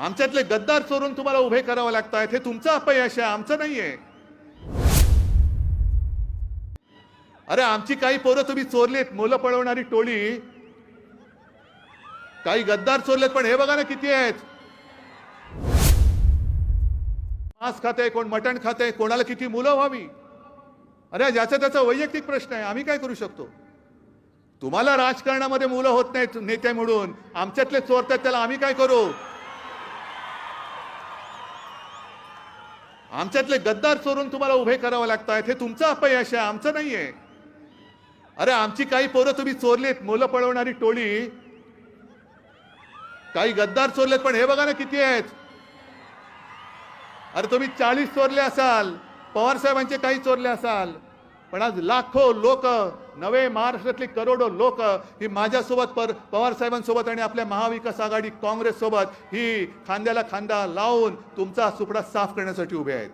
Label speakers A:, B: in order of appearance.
A: आमच्यातले गद्दार चोरून तुम्हाला उभे करावं लागतायत. हे तुमचं अपयश आहे आमचं नाहीये. अरे आमची काही पोरं तुम्ही चोरलीत मुलं पळवणारी टोळी. काही गद्दार चोरलेत पण हे बघा ना किती आहेत. मांस खाते कोण मटण खाते कोणाला किती मुलं व्हावी? अरे ज्याचा त्याचा वैयक्तिक प्रश्न आहे आम्ही काय करू शकतो? तुम्हाला राजकारणामध्ये मुलं होत नाहीत नेते म्हणून. आमच्यातले चोरतात त्याला आम्ही काय करू? आमच्यातले गद्दार चोरून तुम्हाला उभे करावं लागतायत. हे तुमचं अपयश आहे आमचं नाही आहे अरे आमची काही पोरं तुम्ही चोरलीत मुलं पळवणारी टोळी. काही गद्दार चोरलेत पण हे बघा ना किती आहेत. अरे तुम्ही चाळीस चोरले असाल पवार साहेबांचे काही चोरले असाल. पण आज लाखो लोक नवे महाराष्ट्रातली करोडो लोक ही माझ्यासोबत पर पवार साहेबांसोबत आणि आपल्या महाविकास आघाडी काँग्रेस सोबत ही खांद्याला खांदा लावून तुमचा सुपडा साफ करण्यासाठी उभे आहेत.